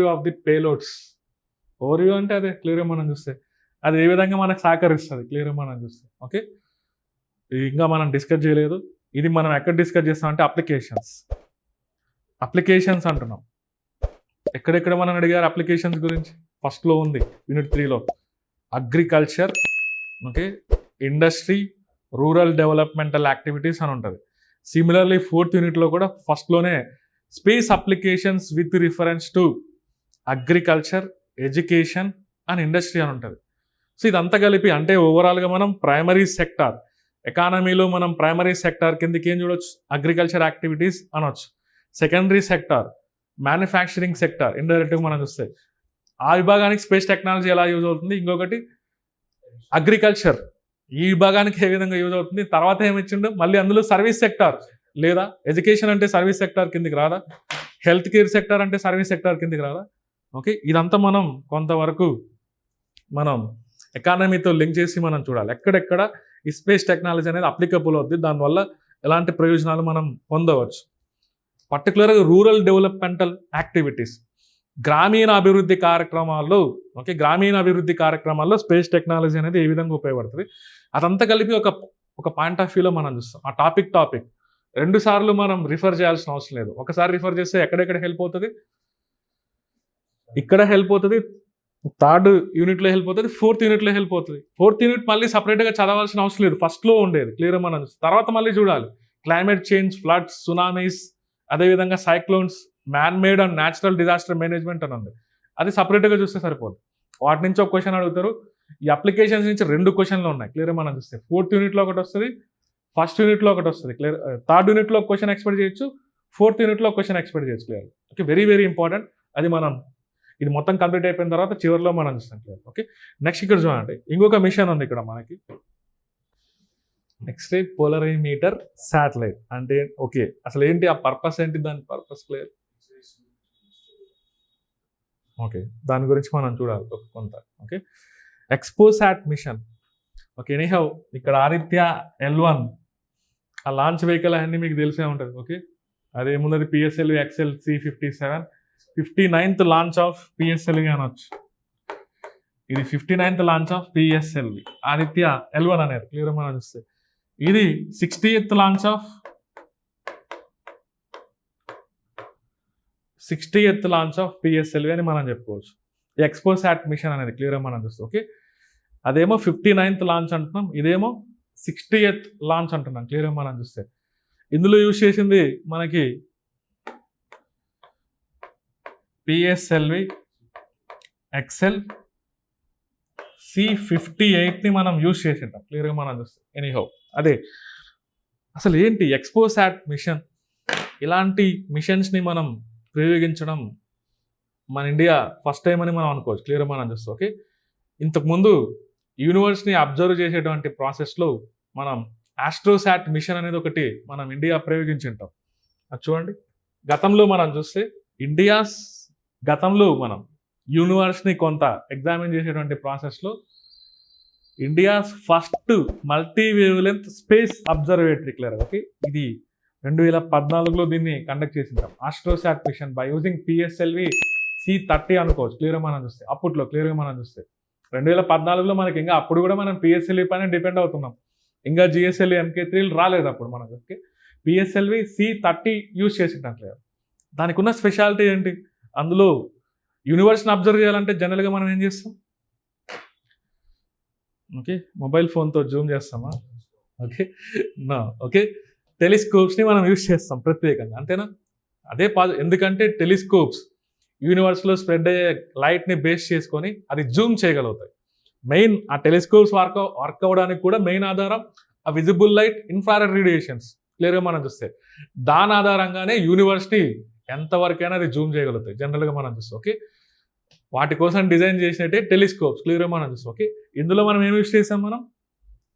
View of the payloads ఓరియో అంటే అదే క్లియర్గా మనం చూస్తే. అది ఏ విధంగా మనకు సహకరిస్తుంది? క్లియర్గా మనం చూస్తే. ఓకే ఇంకా మనం డిస్కస్ చేయలేదు. ఇది మనం ఎక్కడ డిస్కస్ చేస్తామంటే అప్లికేషన్స్ అప్లికేషన్స్ అంటున్నాం. ఎక్కడెక్కడ మనం అడిగారు అప్లికేషన్స్ గురించి? ఫస్ట్లో ఉంది యూనిట్ త్రీలో agriculture okay industry rural developmental activities అని ఉంటుంది. సిమిలర్లీ ఫోర్త్ యూనిట్లో కూడా ఫస్ట్లోనే space applications with reference to agriculture education and industry అని ఉంటుంది. సో ఇదంతా కలిపి అంటే ఓవరాల్గా మనం ప్రైమరీ సెక్టార్ ఎకానమీలో మనం ప్రైమరీ సెక్టార్ కిందకి ఏం చూడొచ్చు? అగ్రికల్చర్ యాక్టివిటీస్ అనొచ్చు. సెకండరీ సెక్టార్ మ్యానుఫ్యాక్చరింగ్ సెక్టార్ ఇండైరెక్ట్గా మనం చూస్తే. ఆ విభాగానికి స్పేస్ టెక్నాలజీ ఎలా యూజ్ అవుతుంది? ఇంకొకటి అగ్రికల్చర్ ఈ విభాగానికి ఏ విధంగా యూజ్ అవుతుంది? తర్వాత ఏమిచ్చిండు మళ్ళీ అందులో సర్వీస్ సెక్టార్ లేదా ఎడ్యుకేషన్ అంటే సర్వీస్ సెక్టార్ కిందికి రాదా? హెల్త్ కేర్ సెక్టార్ అంటే సర్వీస్ సెక్టార్ కిందికి రాదా? ఓకే ఇదంతా మనం కొంతవరకు మనం ఎకానమీతో లింక్ చేసి మనం చూడాలి. ఎక్కడెక్కడ ఈ స్పేస్ టెక్నాలజీ అనేది అప్లికబుల్ అవుద్ది దానివల్ల ఎలాంటి ప్రయోజనాలు మనం పొందవచ్చు. పర్టికులర్గా రూరల్ డెవలప్మెంటల్ యాక్టివిటీస్ గ్రామీణ అభివృద్ధి కార్యక్రమాల్లో ఓకే గ్రామీణ అభివృద్ధి కార్యక్రమాల్లో స్పేస్ టెక్నాలజీ అనేది ఏ విధంగా ఉపయోగపడుతుంది? అదంతా కలిపి ఒక ఒక పాయింట్ ఆఫ్ వ్యూలో మనం చూస్తాం. ఆ టాపిక్ టాపిక్ రెండు సార్లు మనం రిఫర్ చేయాల్సిన అవసరం లేదు. ఒకసారి రిఫర్ చేస్తే ఎక్కడెక్కడ హెల్ప్ అవుతుంది? ఇక్కడ హెల్ప్ అవుతుంది థర్డ్ యూనిట్లో హెల్ప్ అవుతుంది ఫోర్త్ యూనిట్లో హెల్ప్ అవుతుంది. ఫోర్త్ యూనిట్ మళ్ళీ సపరేట్గా చదవాల్సిన అవసరం లేదు. ఫస్ట్లో ఉండేది క్లియర్ మనం తర్వాత మళ్ళీ చూడాలి. క్లైమేట్ చేంజ్ ఫ్లడ్స్ సునామీస్ అదేవిధంగా cyclones man made and natural disaster management అని ఉంది. అది సపరేట్గా చూస్తే సరిపోదు. వాటి నుంచి ఒక క్వశ్చన్ అడుగుతారు. ఈ అప్లికేషన్స్ నుంచి రెండు క్వశ్చన్లు ఉన్నాయి క్లియర్ మనం చూస్తే. ఫోర్త్ యూనిట్లో ఒకటి వస్తుంది ఫస్ట్ యూనిట్లో ఒకటి వస్తుంది క్లియర్ థర్డ్ యూనిట్లో క్వశ్చన్ ఎక్స్పెక్ట్ చేయొచ్చు ఫోర్త్ యూనిట్లో క్వశ్చన్ ఎక్స్పెక్ట్ చేయొచ్చు clear okay very very important అది మనం ఇది మొత్తం కంప్లీట్ అయిపోయిన తర్వాత చివరిలో మనం చూస్తాం క్లియర్ ఓకే నెక్స్ట్ ఇక్కడ చూడండి. ఇంకొక మిషన్ ఉంది ఇక్కడ మనకి. నెక్స్ట్ పోలరైమీటర్ శాటిలైట్ అంటే ఓకే అసలు ఏంటి ఆ పర్పస్ ఏంటి? దాని పర్పస్ క్లియర్ ఓకే దాని గురించి మనం చూడాలి ఒక కొంత. Okay XPoSat mission okay anyhow ఇక్కడ ఆదిత్య ఎల్ వన్ ఆ లాంచ్ వెహికల్ అన్నీ మీకు తెలిసే ఉంటుంది. Okay అదేమున్నది PSL XL C fifty seven fifty ninth launch of PSLV అనొచ్చు. ఇది fifty ninth launch of PSLV Aditya L one అనేది క్లియర్ మనం చూస్తే ఇది sixty eighth launch of sixty eighth launch of PSLV అని మనం చెప్పుకోవచ్చు. ఎక్స్పోసాట్ మిషన్ అనేది క్లియర్ మనం చూస్తే ఓకే అదేమో ఫిఫ్టీ నైన్త్ లాంచ్ అంటున్నాం ఇదేమో సిక్స్టీ ఎయిత్ లాంచ్ అంటున్నాం క్లియర్ మనం చూస్తే ఇందులో యూజ్ చేసింది మనకి పిఎస్ఎల్వి ఎక్సెల్ సి ఫిఫ్టీ ఎయిట్ని మనం యూజ్ చేసింటాం క్లియర్గా మనం చూస్తే. ఎనీహౌ అదే. అసలు ఏంటి ఎక్స్పోసాట్ మిషన్ ఇలాంటి మిషన్స్ని మనం ప్రయోగించడం మన ఇండియా ఫస్ట్ టైం అని మనం అనుకోవచ్చు. క్లియర్గా మనం చూస్తాం ఓకే ఇంతకుముందు యూనివర్స్ని అబ్జర్వ్ చేసేటువంటి ప్రాసెస్లో మనం ఆస్ట్రోసాట్ మిషన్ అనేది ఒకటి మనం ఇండియా ప్రయోగించుంటాం. అది చూడండి. గతంలో మనం చూస్తే ఇండియాస్ గతంలో మనం యూనివర్స్ని కొంత ఎగ్జామిన్ చేసేటువంటి ప్రాసెస్లో India's first multi wavelength space observatory clear. Okay? ఇది రెండు వేల పద్నాలుగులో దీన్ని conduct చేసింటాం. AstroSat mission by using PSLV C thirty అనుకోవచ్చు. క్లియర్గా మనం చూస్తే అప్పట్లో క్లియర్గా మనం చూస్తే. రెండు వేల పద్నాలుగులో మనకి ఇంకా అప్పుడు కూడా మనం పిఎస్ఎల్వి పైన డిపెండ్ అవుతున్నాం. ఇంకా జిఎస్ఎల్వి ఎంకే త్రీలు రాలేదు అప్పుడు మనకు. Okay? PSLV C thirty use చేసింటాం clear. దానికి ఉన్న స్పెషాలిటీ ఏంటి? అందులో యూనివర్స్ని అబ్జర్వ్ చేయాలంటే జనరల్గా మనం ఏం చేస్తాం? ఓకే మొబైల్ ఫోన్తో జూమ్ చేస్తామా? ఓకే నా ఓకే టెలిస్కోప్స్ని మనం యూజ్ చేస్తాం ప్రత్యేకంగా అంతేనా? అదే పా ఎందుకంటే టెలిస్కోప్స్ యూనివర్స్లో స్ప్రెడ్ అయ్యే లైట్ని బేస్ చేసుకొని అది జూమ్ చేయగలుగుతాయి. మెయిన్ ఆ టెలిస్కోప్స్ వర్క్ వర్క్ అవ్వడానికి కూడా మెయిన్ ఆధారం ఆ విజిబుల్ లైట్ ఇన్ఫ్రారెడ్ రేడియేషన్స్ క్లియర్గా మనం చూస్తే దాని ఆధారంగానే యూనివర్స్ని ఎంతవరకైనా అది జూమ్ చేయగలుగుతాయి. జనరల్గా మనం చూస్తాం ఓకే? వాటి కోసం డిజైన్ చేసినట్టే టెలిస్కోప్స్ క్లియర్గా మనం చూస్తాం ఓకే? ఇందులో మనం ఏం యూస్ చేసాం మనం?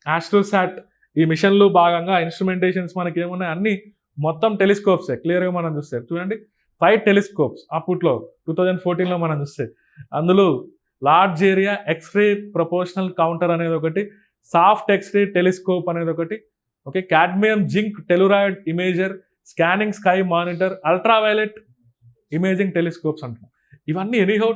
ఆస్ట్రోసాట్. ఈ మిషన్లో భాగంగా ఇన్స్ట్రుమెంటేషన్స్ మనకి ఏమున్నాయి అన్ని మొత్తం టెలిస్కోప్సే. క్లియర్గా మనం చూస్తే చూడండి. ఫైవ్ టెలిస్కోప్స్ అప్పట్లో టూ థౌజండ్ ఫోర్టీన్లో మనం చూస్తే. అందులో large area X-ray proportional counter అనేది ఒకటి సాఫ్ట్ ఎక్స్రే టెలిస్కోప్ అనేది ఒకటి okay? Cadmium zinc telluride imager scanning sky monitor ultraviolet imaging telescopes అంటున్నాం. ఇవన్నీ ఎనీహౌ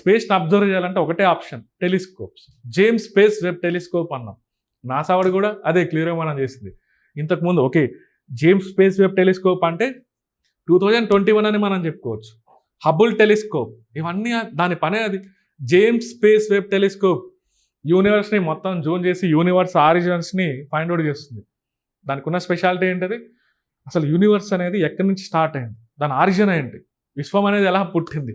స్పేస్ని అబ్జర్వ్ చేయాలంటే ఒకటే option telescopes. James space Webb telescope అన్నాం. నాసావాడు కూడా అదే క్లియర్గా మనం చేసింది. ఇంతకుముందు okay James space Webb telescope అంటే టూ థౌజండ్ ట్వంటీ వన్ అని మనం చెప్పుకోవచ్చు. హబుల్ టెలిస్కోప్ ఇవన్నీ దాని పనే అది. జేమ్స్ స్పేస్ వెబ్ టెలిస్కోప్ యూనివర్స్ని మొత్తం జోన్ చేసి యూనివర్స్ ఆరిజిన్స్ని ఫైండ్ అవుట్ చేస్తుంది. దానికి ఉన్న స్పెషాలిటీ ఏంటది? అసలు యూనివర్స్ అనేది ఎక్కడి నుంచి స్టార్ట్ అయింది? దాని ఆరిజిన్ ఏంటి? విశ్వం అనేది ఎలా పుట్టింది?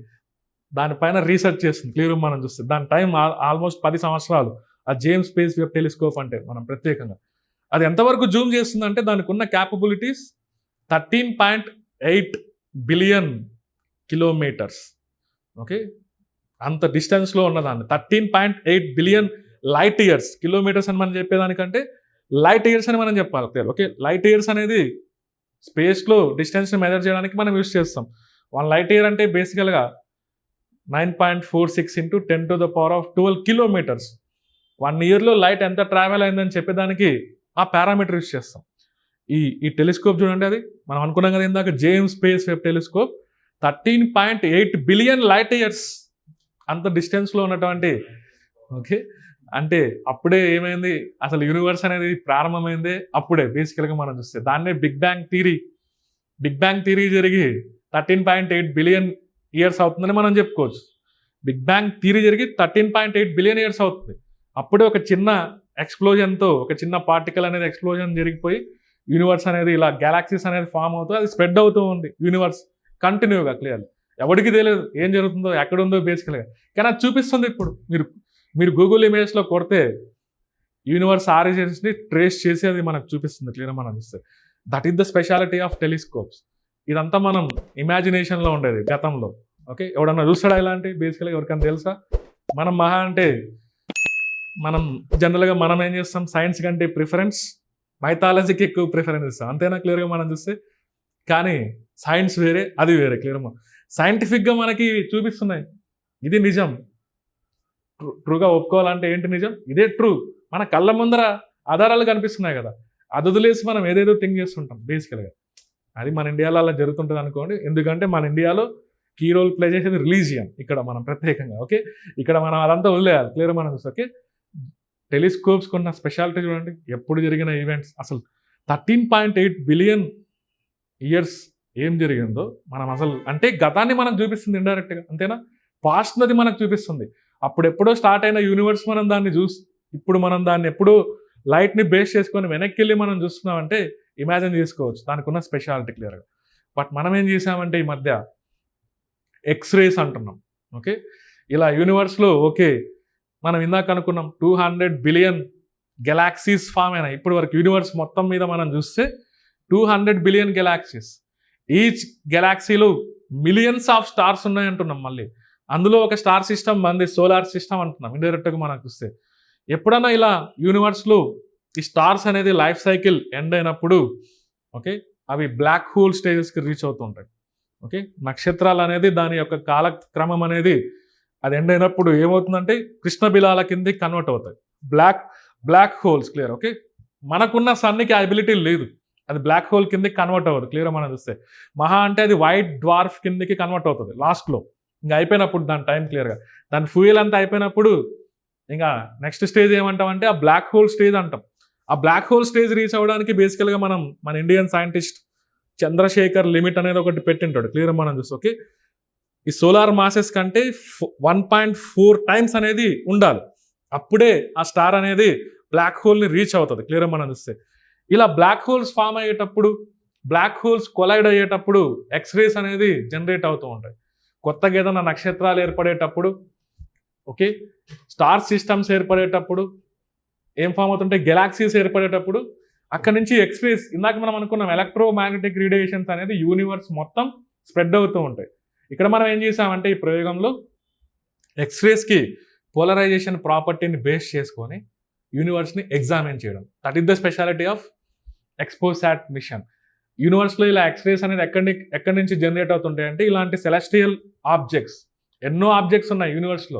దానిపైన రీసెర్చ్ చేస్తుంది క్లియర్ మనం చూస్తే. దాని టైం ఆల్మోస్ట్ పది సంవత్సరాలు. ఆ జేమ్స్ స్పేస్ వెబ్ టెలిస్కోప్ అంటే మనం ప్రత్యేకంగా. అది ఎంతవరకు జూమ్ చేస్తుందంటే దానికి ఉన్న capabilities thirteen point eight billion kilometres okay అంత డిస్టెన్స్లో ఉన్నదాన్ని thirteen point eight billion light years kilometres అని మనం చెప్పేదానికంటే లైట్ ఇయర్స్ అని మనం చెప్పాలి. ఓకే లైట్ ఇయర్స్ అనేది స్పేస్లో డిస్టెన్స్ని మెజర్ చేయడానికి మనం యూస్ చేస్తాం. వన్ లైట్ ఇయర్ అంటే బేసికల్గా nine point four six into ten to the power of twelve kilometres one ఇయర్లో లైట్ ఎంత ట్రావెల్ అయిందని చెప్పేదానికి ఆ పారామీటర్ యూస్ చేస్తాం. ఈ ఈ టెలిస్కోప్ చూడండి అది. మనం అనుకున్నాం కదా ఇందాక James space Webb telescope thirteen point eight billion light years అంత డిస్టెన్స్లో ఉన్నటువంటి ఓకే అంటే అప్పుడే ఏమైంది? అసలు యూనివర్స్ అనేది ప్రారంభమైందే అప్పుడే బేసికల్గా మనం చూస్తే. దాన్నే big bang theory big bang theory జరిగి thirteen point eight billion years అవుతుందని మనం చెప్పుకోవచ్చు. బిగ్ బ్యాంగ్ థీరీ జరిగి thirteen point eight billion years అవుతుంది. అప్పుడే ఒక చిన్న ఎక్స్ప్లోజన్తో ఒక చిన్న పార్టికల్ అనేది ఎక్స్ప్లోజన్ జరిగిపోయి యూనివర్స్ అనేది ఇలా గెలాక్సీస్ అనేది ఫామ్ అవుతుంది అది స్ప్రెడ్ అవుతూ ఉంది. యూనివర్స్ కంటిన్యూగా క్లియర్ ఎవరికి తెలియదు ఏం జరుగుతుందో ఎక్కడుందో బేసికల్గా కానీ అది చూపిస్తుంది ఇప్పుడు. మీరు మీరు గూగుల్ ఇమేజ్లో కొడితే యూనివర్స్ ఆరిజిన్స్ని ట్రేస్ చేసి అది మనకు చూపిస్తుంది క్లియర్ మనం చూస్తే that is the speciality of telescopes ఇదంతా మనం ఇమాజినేషన్లో ఉండేది గతంలో. ఓకే ఎవడన్నా చూస్తాడా ఇలాంటి? బేసికల్గా ఎవరికైనా తెలుసా? మనం మహా అంటే మనం జనరల్గా మనం ఏం చేస్తాం? సైన్స్ కంటే ప్రిఫరెన్స్ మైథాలజీకి ఎక్కువ ప్రిఫరెన్స్ ఇస్తాం. అంతేనా? క్లియర్గా మనం చూస్తే. కానీ సైన్స్ వేరే అది వేరే క్లియర్ సైంటిఫిక్గా మనకి చూపిస్తున్నాయి. ఇది నిజం. ట్రూగా ఒప్పుకోవాలంటే ఏంటి నిజం? ఇదే ట్రూ. మన కళ్ళ ముందర ఆధారాలు కనిపిస్తున్నాయి కదా. అదుదులేసి మనం ఏదేదో థింక్ చేస్తుంటాం బేసికల్గా అది మన ఇండియాలో అలా జరుగుతుంటుంది అనుకోండి. ఎందుకంటే మన ఇండియాలో కీ రోల్ ప్లే చేసేది రిలీజియన్ ఇక్కడ మనం ప్రత్యేకంగా ఓకే ఇక్కడ మనం అదంతా వదిలేయాలి. క్లియర్ మనం చూస్తే ఓకే టెలిస్కోప్స్ కొన్న స్పెషాలిటీ చూడండి. ఎప్పుడు జరిగిన ఈవెంట్స్ అసలు thirteen point eight billion years ఏం జరిగిందో మనం అసలు అంటే గతాన్ని మనం చూపిస్తుంది ఇండైరెక్ట్గా అంతేనా? పాస్ట్ నది మనకు చూపిస్తుంది. అప్పుడెప్పుడో స్టార్ట్ అయిన యూనివర్స్ మనం దాన్ని చూస్ ఇప్పుడు మనం దాన్ని ఎప్పుడూ లైట్ని బేస్ చేసుకొని వెనక్కి వెళ్ళి మనం చూస్తున్నామంటే ఇమాజిన్ చేసుకోవచ్చు. దానికి ఉన్న స్పెషాలిటీ క్లియర్గా బట్ మనం ఏం చేసామంటే ఈ మధ్య ఎక్స్రేస్ అంటున్నాం. ఓకే ఇలా యూనివర్స్లో ఓకే మనం ఇందాక అనుకున్నాం two hundred billion galaxies form అయినాయి. ఇప్పటి వరకు యూనివర్స్ మొత్తం మీద మనం చూస్తే two hundred billion galaxies each గెలాక్సీలో millions of stars ఉన్నాయి అంటున్నాం మళ్ళీ. అందులో ఒక స్టార్ సిస్టమ్ మంది సోలార్ సిస్టమ్ అంటున్నాం ఇండైరెక్ట్గా మనకు చూస్తే ఎప్పుడన్నా ఇలా యూనివర్స్లో ఈ స్టార్స్ అనేది లైఫ్ సైకిల్ ఎండ్ అయినప్పుడు ఓకే అవి బ్లాక్ హోల్ స్టేజెస్కి రీచ్ అవుతుంటాయి. ఓకే నక్షత్రాలు అనేది దాని యొక్క కాలక్రమం అనేది అది ఎండ్ అయినప్పుడు ఏమవుతుందంటే కృష్ణ బిలాల కిందకి కన్వర్ట్ అవుతాయి. Black black holes clear okay? మనకున్న సన్నికి అబిలిటీ లేదు. అది బ్లాక్ హోల్ కిందకి కన్వర్ట్ అవ్వదు క్లియర్ మనం చూస్తే మహా అంటే అది వైట్ డ్వార్ఫ్ కిందకి కన్వర్ట్ అవుతుంది లాస్ట్లో. ఇంకా అయిపోయినప్పుడు దాని టైం క్లియర్గా దాని ఫ్యూయల్ అంతా అయిపోయినప్పుడు ఇంకా నెక్స్ట్ స్టేజ్ ఏమంటామంటే ఆ బ్లాక్ హోల్ స్టేజ్ అంటాం. ఆ బ్లాక్ హోల్ స్టేజ్ రీచ్ అవ్వడానికి బేసికల్గా మనం మన ఇండియన్ సైంటిస్ట్ చంద్రశేఖర్ లిమిట్ అనేది ఒకటి పెట్టింటాడు. క్లియర్ మనం చూస్తే ఓకే ఈ సోలార్ మాసెస్ కంటే వన్ పాయింట్ ఫోర్ టైమ్స్ అనేది ఉండాలి. అప్పుడే ఆ స్టార్ అనేది బ్లాక్ హోల్ని రీచ్ అవుతుంది. క్లియర్ మనం చూస్తే. ఇలా బ్లాక్ హోల్స్ ఫామ్ అయ్యేటప్పుడు బ్లాక్ హోల్స్ కొలైడ్ అయ్యేటప్పుడు ఎక్స్రేస్ అనేది జనరేట్ అవుతూ ఉంటాయి. కొత్తగా ఏదైనా నక్షత్రాలు ఏర్పడేటప్పుడు ఓకే స్టార్ సిస్టమ్స్ ఏర్పడేటప్పుడు ఏం ఫామ్ అవుతుంటే గెలాక్సీస్ ఏర్పడేటప్పుడు అక్కడ నుంచి ఎక్స్రేస్ ఇందాక మనం అనుకున్నాం ఎలక్ట్రోమాగ్నెటిక్ రేడియేషన్స్ అనేది యూనివర్స్ మొత్తం స్ప్రెడ్ అవుతూ ఉంటాయి. ఇక్కడ మనం ఏం చేసామంటే ఈ ప్రయోగంలో ఎక్స్రేస్కి పోలరైజేషన్ ప్రాపర్టీని బేస్ చేసుకొని యూనివర్స్ని ఎగ్జామిన్ చేయడం. That is the speciality of XPoSat mission యూనివర్స్లో ఇలా ఎక్స్రేస్ అనేది ఎక్కడి ఎక్కడి నుంచి జనరేట్ అవుతుంటాయి అంటే ఇలాంటి సెలెస్ట్రియల్ ఆబ్జెక్ట్స్ ఎన్నో ఆబ్జెక్ట్స్ ఉన్నాయి యూనివర్స్లో.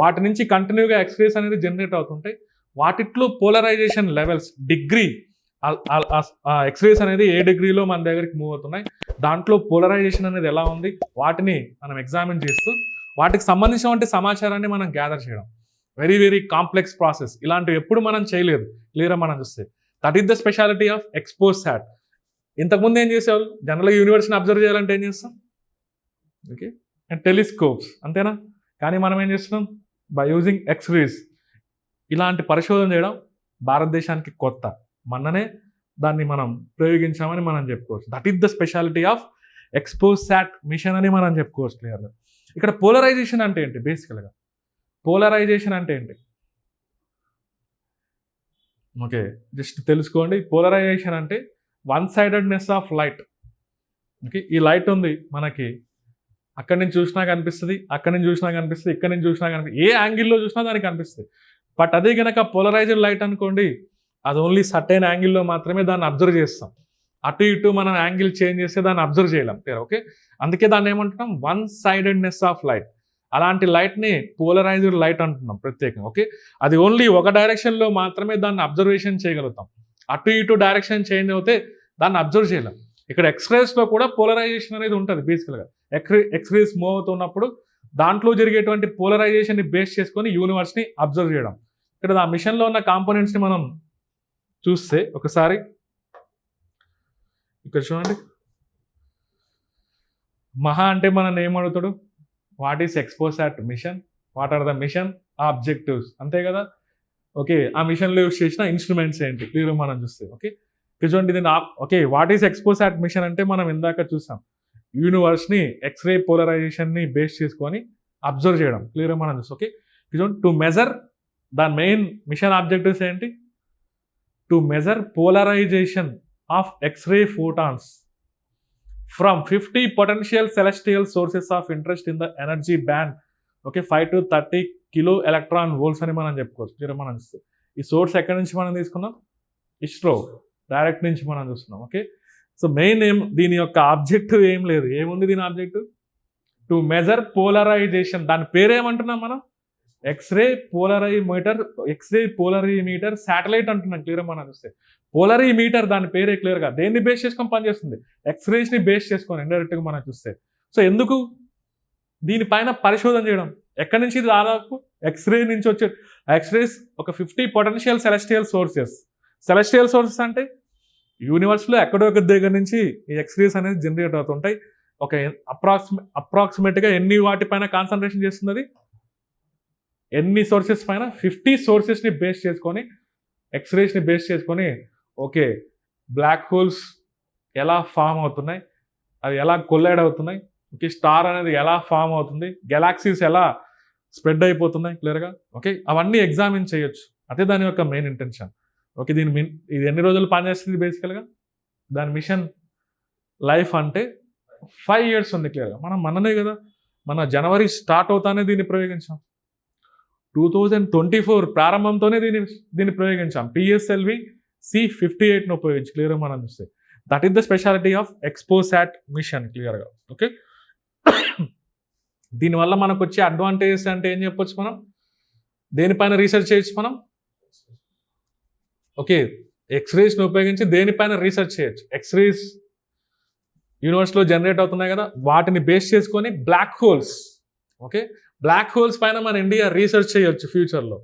వాటి నుంచి కంటిన్యూగా ఎక్స్రేస్ అనేది జనరేట్ అవుతుంటాయి. వాటిట్లో పోలరైజేషన్ లెవెల్స్ డిగ్రీ ఎక్స్రేస్ అనేది ఏ డిగ్రీలో మన దగ్గరికి మూవ్ అవుతున్నాయి. దాంట్లో పోలరైజేషన్ అనేది ఎలా ఉంది? వాటిని మనం ఎగ్జామిన్ చేస్తూ వాటికి సంబంధించినటువంటి సమాచారాన్ని మనం గ్యాదర్ చేయడం. Very very complex process. ఇలాంటివి ఎప్పుడు మనం చేయలేదు. క్లియర్గా మనం చూస్తే. That is the speciality of XPoSat ఇంతకుముందు ఏం చేసేవాళ్ళు? జనరల్గా యూనివర్స్ని అబ్జర్వ్ చేయాలంటే ఏం చేస్తాం? ఓకే. అండ్ టెలిస్కోప్స్ అంతేనా? కానీ మనం ఏం చేస్తున్నాం? బై యూజింగ్ ఎక్స్రేస్ ఇలాంటి పరిశోధన చేయడం భారతదేశానికి కొత్త. మొన్ననే దాన్ని మనం ప్రయోగించామని మనం చెప్పుకోవచ్చు. That is the speciality of XPoSat mission అని మనం చెప్పుకోవచ్చు క్లియర్గా. ఇక్కడ పోలరైజేషన్ అంటే ఏంటి? బేసికల్గా. పోలరైజేషన్ అంటే ఏంటి? ఓకే. జస్ట్ తెలుసుకోండి. పోలరైజేషన్ అంటే one sidedness of light. Okay ఈ లైట్ ఉంది మనకి. అక్కడి నుంచి చూసినా కనిపిస్తుంది అక్కడి నుంచి చూసినా కనిపిస్తుంది ఇక్కడ నుంచి చూసినా కనిపిస్తుంది. ఏ యాంగిల్లో చూసినా దానికి కనిపిస్తుంది. బట్ అదే కనుక పోలరైజ్డ్ లైట్ అనుకోండి అది ఓన్లీ సర్టైన్ యాంగిల్లో మాత్రమే దాన్ని అబ్జర్వ్ చేస్తాం. అటు ఇటు మనం యాంగిల్ చేంజ్ చేస్తే దాన్ని అబ్జర్వ్ చేయలేం. ఓకే? అందుకే దాన్ని ఏమంటున్నాం? One sidedness of light. అలాంటి లైట్ని పోలరైజ్డ్ లైట్ అంటున్నాం ప్రత్యేకంగా. ఓకే? అది ఓన్లీ ఒక డైరెక్షన్లో మాత్రమే దాన్ని అబ్జర్వేషన్ చేయగలుగుతాం. అటు ఇటు డైరెక్షన్ చేంజ్ అవుతే దాన్ని అబ్జర్వ్ చేయలేం. ఇక్కడ ఎక్స్రేస్లో కూడా పోలరైజేషన్ అనేది ఉంటుంది బేసికల్గా ఎక్స్రే ఎక్స్రేస్ మూవ్ అవుతున్నప్పుడు దాంట్లో జరిగేటువంటి పోలరైజేషన్ని బేస్ చేసుకొని యూనివర్స్ని అబ్జర్వ్ చేయడం. ఇక్కడ ఆ మిషన్లో ఉన్న కాంపోనెంట్స్ని మనం చూస్తే ఒకసారి ఇక్కడ చూడండి. మహా అంటే మనం ఏమడుగుతాడు what is XPoSat mission what are the mission objectives అంతే కదా? ఓకే ఆ మిషన్లో యూస్ చేసిన ఇన్స్ట్రుమెంట్స్ ఏంటి? క్లియర్ మనం చూస్తే ఓకే చూడండి దీని okay what is XPoSat mission అంటే మనం ఇందాక చూసాం. యూనివర్స్ని ఎక్స్రే పోలరైజేషన్ని బేస్ చేసుకొని అబ్జర్వ్ చేయడం. క్లియర్ మనం చూస్తే ఓకే చూడండి టు మెజర్ దాని మెయిన్ మిషన్ ఆబ్జెక్టివ్స్ ఏంటి? To measure polarisation of X-ray photons from fifty potential celestial sources of interest in the energy band okay five to thirty kilo electron volts అని మనం చెప్పుకోవచ్చు. Clear మనం చూస్తే ఈ source ఎక్కడి నుంచి మనం తీసుకున్నాం? ఇస్రో డైరెక్ట్ నుంచి మనం చూస్తున్నాం. ఓకే? సో మెయిన్ ఏం దీని యొక్క ఆబ్జెక్టివ్ ఏం లేదు. ఏముంది దీని ఆబ్జెక్టివ్ టు మెజర్ పోలరైజేషన్. దాని పేరేమంటున్నాం మనం? X-ray polarimeter X-ray polarimeter satellite అంటున్నాం. క్లియర్ మనం చూస్తే. పోలరీ మీటర్ దాని పేరే క్లియర్గా దేన్ని బేస్ చేసుకొని పనిచేస్తుంది? ఎక్స్రేస్ని బేస్ చేసుకొని ఇండైరెక్ట్గా మనం చూస్తే. సో ఎందుకు? దీనిపైన పరిశోధన చేయడం. ఎక్కడి నుంచి దాదాపు? ఎక్స్రే నుంచి వచ్చే ఎక్స్రేస్ ఒక fifty potential celestial sources celestial sources అంటే యూనివర్స్లో ఎక్కడో ఒక దగ్గర నుంచి ఈ ఎక్స్రేస్ అనేది జనరేట్ అవుతుంటాయి. ఒక అప్రాక్సిమే అప్రాక్సిమేట్గా ఎన్ని వాటిపైన కాన్సన్ట్రేషన్ చేస్తుంది ఎన్ని సోర్సెస్ పైన? ఫిఫ్టీ సోర్సెస్ని బేస్ చేసుకొని ఎక్స్రేస్ని బేస్ చేసుకొని ఓకే బ్లాక్ హోల్స్ ఎలా ఫామ్ అవుతున్నాయి? అవి ఎలా కొల్లైడ్ అవుతున్నాయి? ఓకే స్టార్ అనేది ఎలా ఫామ్ అవుతుంది? గెలాక్సీస్ ఎలా స్ప్రెడ్ అయిపోతున్నాయి క్లియర్గా ఓకే అవన్నీ ఎగ్జామిన్ చేయొచ్చు. అదే దాని యొక్క మెయిన్ ఇంటెన్షన్. ఓకే దీని మిన్ ఇది ఎన్ని రోజులు పనిచేస్తుంది బేసికల్గా? దాని మిషన్ లైఫ్ అంటే ఫైవ్ ఇయర్స్ ఉంది క్లియర్గా మనం మననే కదా. మన జనవరి స్టార్ట్ అవుతానే దీన్ని ప్రయోగించాం. టూ థౌజండ్ ట్వంటీ ఫోర్ ప్రారంభంతోనే దీన్ని దీన్ని ప్రయోగించాం. పిఎస్ఎల్వి సి ఫిఫ్టీ ఎయిట్ను ఉపయోగించి క్లియర్గా మనం చూస్తే. That is the speciality of XPoSat mission క్లియర్గా ఓకే? దీనివల్ల మనకు వచ్చే అడ్వాంటేజెస్ అంటే ఏం చెప్పొచ్చు మనం? దేనిపైన రీసెర్చ్ చేయొచ్చు మనం? ఓకే ఎక్స్రేస్ని ఉపయోగించి దేనిపైన రీసెర్చ్ చేయొచ్చు? ఎక్స్రేస్ యూనివర్స్లో జనరేట్ అవుతున్నాయి కదా వాటిని బేస్ చేసుకొని black holes okay black holes పైన మన ఇండియా రీసెర్చ్ చేయొచ్చు ఫ్యూచర్లో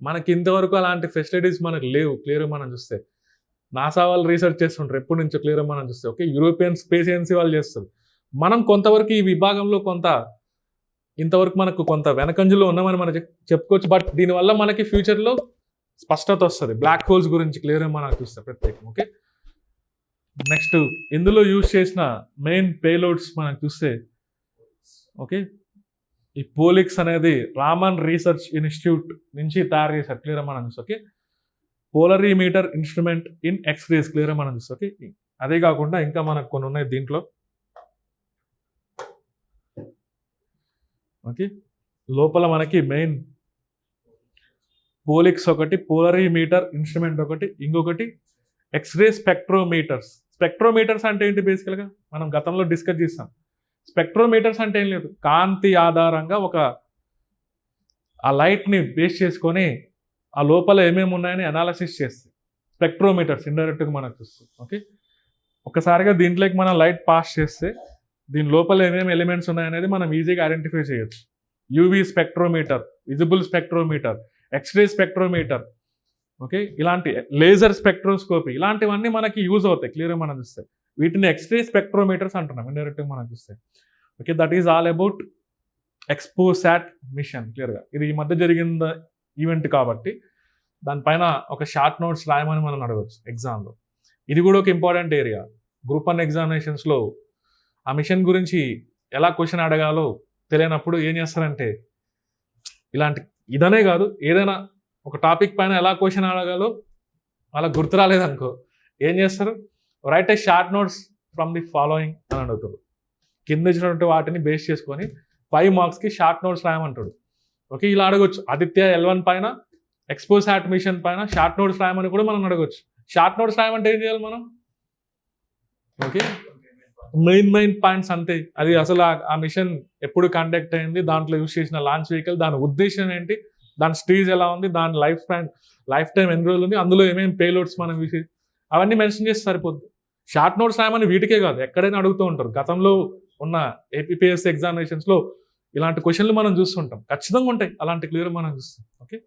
మనకి ఇంతవరకు అలాంటి ఫెసిలిటీస్ మనకు లేవు క్లియర్ మనం చూస్తే. నాసా వాళ్ళు రీసెర్చ్ చేస్తుంటారు ఎప్పటి నుంచో క్లియర్గా మనం చూస్తే. ఓకే యూరోపియన్ స్పేస్ ఏజెన్సీ వాళ్ళు చేస్తారు. మనం కొంతవరకు ఈ విభాగంలో కొంత ఇంతవరకు మనకు కొంత వెనకంజులో ఉన్నామని మనం చెప్పుకోవచ్చు. బట్ దీనివల్ల మనకి ఫ్యూచర్లో స్పష్టత వస్తుంది. బ్లాక్ హోల్స్ గురించి క్లియర్ మనం చూస్తే ప్రత్యేకం. ఓకే? నెక్స్ట్ ఇందులో యూజ్ చేసిన మెయిన్ పేలోడ్స్ మనం చూస్తే ఓకే? ఈ పోలిక్స్ అనేది రామన్ రీసెర్చ్ ఇన్స్టిట్యూట్ నుంచి తయారు చేశారు. క్లియర్ మనం చూస్తే okay? Polarimeter instrument in X-rays clear మనం చూస్తే ఓకే? అదే కాకుండా ఇంకా మనకు కొన్ని ఉన్నాయి దీంట్లో. ఓకే? లోపల మనకి మెయిన్ పోలిక్స్ ఒకటి పోలరీమీటర్ ఇన్స్ట్రుమెంట్ ఒకటి ఇంకొకటి ఎక్స్రే స్పెక్ట్రోమీటర్స్. స్పెక్ట్రోమీటర్స్ అంటే ఏంటి బేసికల్గా? మనం గతంలో డిస్కస్ చేస్తాం స్పెక్ట్రోమీటర్స్ అంటే ఏం లేదు. కాంతి ఆధారంగా ఒక ఆ లైట్ని బేస్ చేసుకొని ఆ లోపల ఏమేమి ఉన్నాయని అనాలసిస్ చేస్తాయి. స్పెక్ట్రోమీటర్స్ ఇండైరెక్ట్గా మనకు వస్తుంది ఓకే? ఒకసారిగా దీంట్లోకి మనం లైట్ పాస్ చేస్తే దీని లోపల ఏమేమి ఎలిమెంట్స్ ఉన్నాయనేది మనం ఈజీగా ఐడెంటిఫై చేయొచ్చు. UV spectrometer visible spectrometer X-ray spectrometer okay? ఇలాంటి లేజర్ స్పెక్ట్రోస్కోపీ ఇలాంటివన్నీ మనకి యూజ్ అవుతాయి క్లియర్గా మనం చూస్తే. వీటిని ఎక్స్రే స్పెక్ట్రోమీటర్స్ అంటున్నాం ఇండైరెక్ట్గా మనం చూస్తే. Okay? That is all about XPoSat mission క్లియర్గా. ఇది ఈ మధ్య జరిగిన ఈవెంట్ కాబట్టి దానిపైన ఒక షార్ట్ నోట్స్ రాయమని మనం అడగవచ్చు ఎగ్జామ్లో. ఇది కూడా ఒక ఇంపార్టెంట్ ఏరియా. గ్రూప్ వన్ ఎగ్జామినేషన్స్లో ఆ మిషన్ గురించి ఎలా క్వశ్చన్ అడగాలో తెలియనప్పుడు ఏం చేస్తారంటే ఇలాంటి ఇదనే కాదు ఏదైనా ఒక టాపిక్ పైన ఎలా క్వశ్చన్ అడగాలో అలా గుర్తు రాలేదనుకో ఏం చేస్తారు? Write a short notes from the following అని అడుగుతారు. కింద ఇచ్చినటువంటి వాటిని బేస్ చేసుకొని ఫైవ్ మార్క్స్కి షార్ట్ నోట్స్ రాయమంటాడు. ఓకే ఇలా అడగొచ్చు. ఆదిత్య ఎల్ పైన ఎక్స్పోజ్ హ్యాట్ మిషన్ పైన షార్ట్ నోట్స్ రాయమని కూడా మనం అడగొచ్చు. షార్ట్ నోట్స్ రాయమంటే ఏం చేయాలి మనం? ఓకే మెయిన్ మెయిన్ పాయింట్స్ అంతే అది అసలు ఆ- మిషన్ ఎప్పుడు కండక్ట్ అయింది దాంట్లో యూస్ చేసిన లాంచ్ వెహికల్ దాని ఉద్దేశం ఏంటి దాని స్టేజ్ ఎలా ఉంది దాని లైఫ్ స్పాన్ లైఫ్ టైం ఎన్ని రోజులు ఉంది అందులో ఏమేమి పేలోడ్స్ మనం యూజ్ చేసి అవన్నీ మెన్షన్ చేస్తే సరిపోద్ది. షార్ట్ నోట్స్ రాయమని వీటికే కాదు ఎక్కడైనా అడుగుతూ ఉంటారు. గతంలో ఉన్న ఏపీఎస్ ఎగ్జామినేషన్స్లో ఇలాంటి క్వశ్చన్లు మనం చూస్తుంటాం. ఖచ్చితంగా ఉంటాయి అలాంటి క్లియర్ మనం చూస్తాం. ఓకే